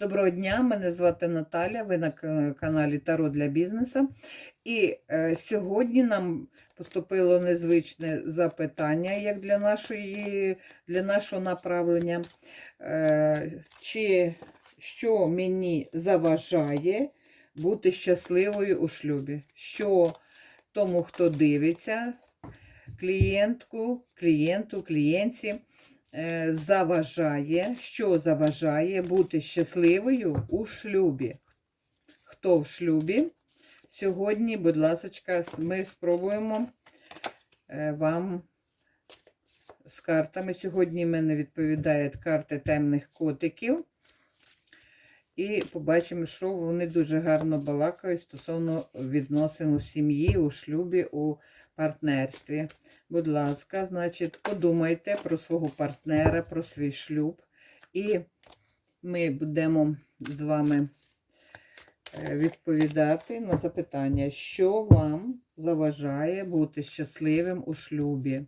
Доброго дня, мене звати Наталя, ви на каналі Таро для бізнесу. І е, сьогодні нам поступило незвичне запитання, як для, нашої, для нашого направлення. Е, чи що мені заважає бути щасливою у шлюбі? Що тому, хто дивиться, клієнтку, клієнту, клієнтці заважає, що заважає бути щасливою у шлюбі. Хто в шлюбі? Сьогодні, будь ласка, ми спробуємо е, вам з картами. Сьогодні в мене відповідають карти темних котиків. І побачимо, що вони дуже гарно балакають стосовно відносин у сім'ї, у шлюбі, у партнерстві. Будь ласка, значить, подумайте про свого партнера, про свій шлюб. І ми будемо з вами е, відповідати на запитання, що вам заважає бути щасливим у шлюбі.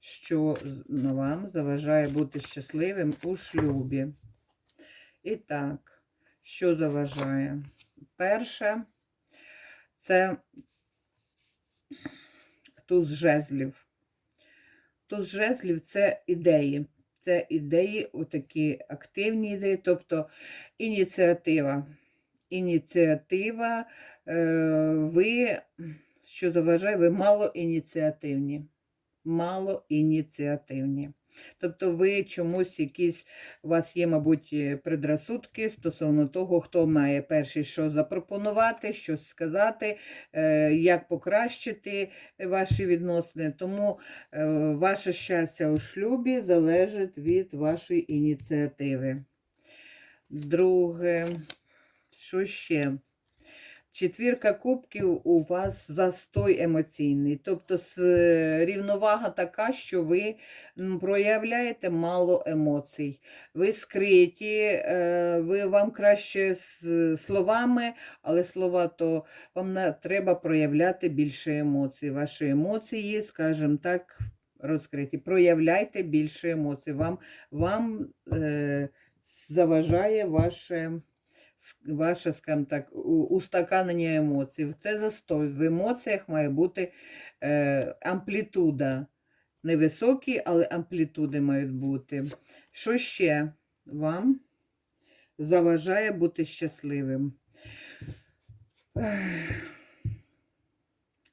Що вам заважає бути щасливим у шлюбі? І так, що заважає? Перше, це туз жезлів. Туз жезлів це ідеї. Це ідеї, отакі активні ідеї, тобто ініціатива. Ініціатива, е, ви, що заважає, ви мало ініціативні. Мало ініціативні. Тобто ви чомусь якісь, у вас є, мабуть, е, предрасудки стосовно того, хто має перший що запропонувати, що сказати, е, як покращити ваші відносини. Тому е, ваше щастя у шлюбі залежить від вашої ініціативи. Друге, що ще? Четвірка кубків у вас застой емоційний. Тобто рівновага така, що ви проявляєте мало емоцій. Ви скриті, е, ви вам краще словами, але слова то вам треба проявляти більше емоцій. Ваші емоції, скажімо так, розкриті. Проявляйте більше емоцій. Вам, вам е, заважає ваше ваше, скажімо так, устаканення емоцій. Це застой. В емоціях має бути е, амплітуда. Невисокі, але амплітуди мають бути. Що ще вам заважає бути щасливим?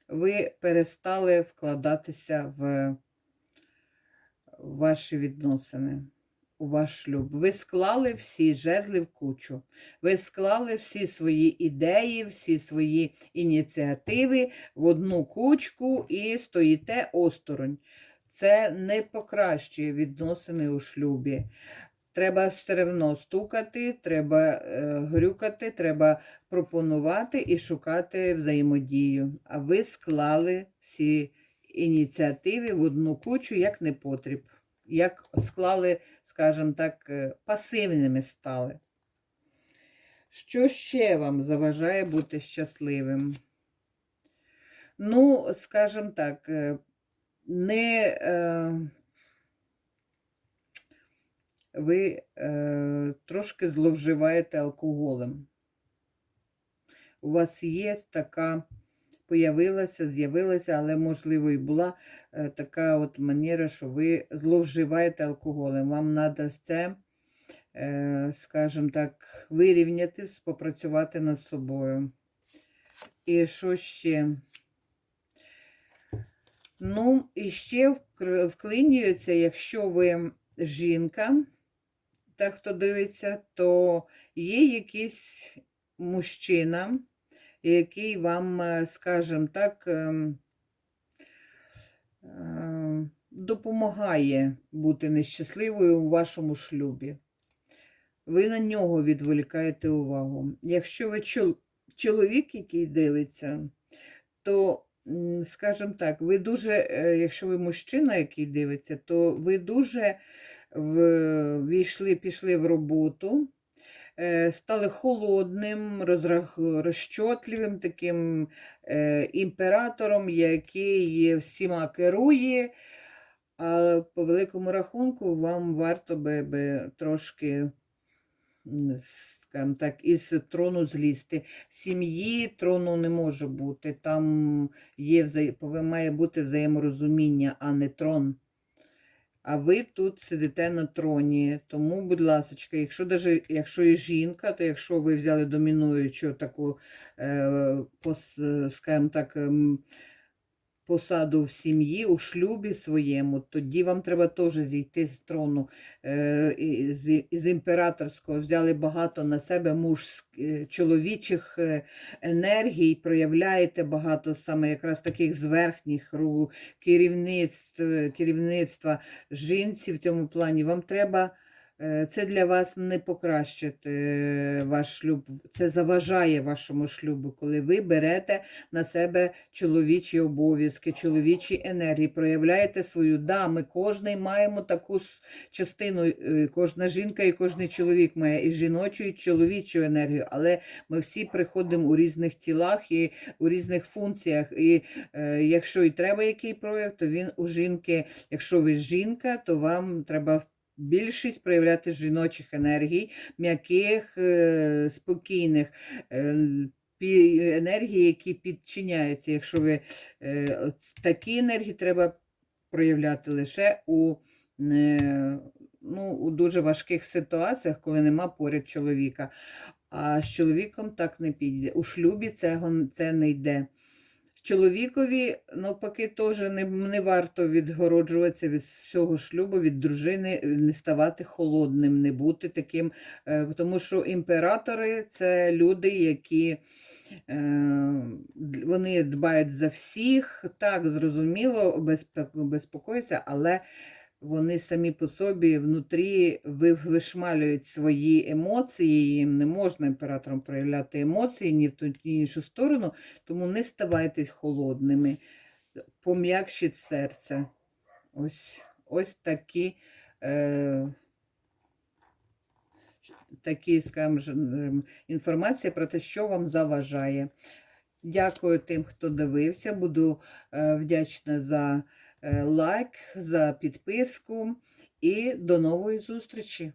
Ви перестали вкладатися в ваші відносини у ваш шлюб. Ви склали всі жезли в кучу. Ви склали всі свої ідеї, всі свої ініціативи в одну кучку і стоїте осторонь. Це не покращує відносини у шлюбі. Треба все одно стукати, треба е, грюкати, треба пропонувати і шукати взаємодію. А ви склали всі ініціативи в одну кучу, як не потріб. Як склали, скажімо так, е, пасивними стали. Що ще вам заважає бути щасливим? Ну, скажімо так, е, не е, ви е, трошки зловживаєте алкоголем. У вас є така, появилася, з'явилася, але, можливо, і була е, така от манера, що ви зловживаєте алкоголем. Вам треба це, е, скажімо так, вирівняти, попрацювати над собою. І що ще? Ну, і ще вклинюється, якщо ви жінка, та хто дивиться, то є якийсь мужчина, який вам, е, скажімо так, ем, е, допомагає бути нещасливою у вашому шлюбі. Ви на нього відволікаєте увагу. Якщо ви чоловік, який дивиться, то, скажімо так, ви дуже, е, якщо ви мужчина, який дивиться, то ви дуже війшли, пішли в роботу, стали холодним, розчотливим таким е, імператором, який всіма керує. А по великому рахунку вам варто би, би трошки скажімо так, із трону злізти. В Сім'ї трону не може бути. Там є має бути взаєморозуміння, а не трон. А ви тут сидите на троні. Тому, будь ласка, якщо даже, якщо і жінка, то якщо ви взяли домінуючу таку, е, пос, е, скажімо так, ем, посаду в сім'ї, у шлюбі своєму, тоді вам треба теж зійти з трону е, і- з, імператорського. Взяли багато на себе муж чоловічих е, енергій, проявляєте багато саме якраз таких зверхніх керівництв, е, керівництва жінці в цьому плані. Вам треба. Е, Це для вас не покращить ваш шлюб, це заважає вашому шлюбу, коли ви берете на себе чоловічі обов'язки, чоловічі енергії, проявляєте свою. Да, ми кожний маємо таку частину, е, кожна жінка і кожен чоловік має і жіночу, і чоловічу енергію, але ми всі приходимо у різних тілах і у різних функціях. І е, якщо і треба який прояв, то він у жінки. Якщо ви жінка, то вам треба більшість проявляти жіночих енергій, м'яких, е, спокійних. е, енергії, які підчиняються. Якщо ви е, такі енергії треба проявляти лише у, ну, у дуже важких ситуаціях, коли нема поряд чоловіка. А з чоловіком так не піде. У шлюбі цього, це не йде. Чоловікові, навпаки, теж не, не варто відгороджуватися від всього шлюбу, від дружини, не ставати холодним, не бути таким. е, Тому що імператори це люди, які е, вони дбають за всіх, так, зрозуміло, безпе- але вони самі по собі внутрі вишмалюють свої емоції, їм не можна імператорам проявляти емоції ні в ту, ні в іншу сторону, тому не ставайте холодними, пом'якшіть серце. Ось, ось такі. Е, такі, скажімо, інформація про те, що вам заважає. Дякую тим, хто дивився. Буду е, вдячна за лайк, за підписку і до нової зустрічі!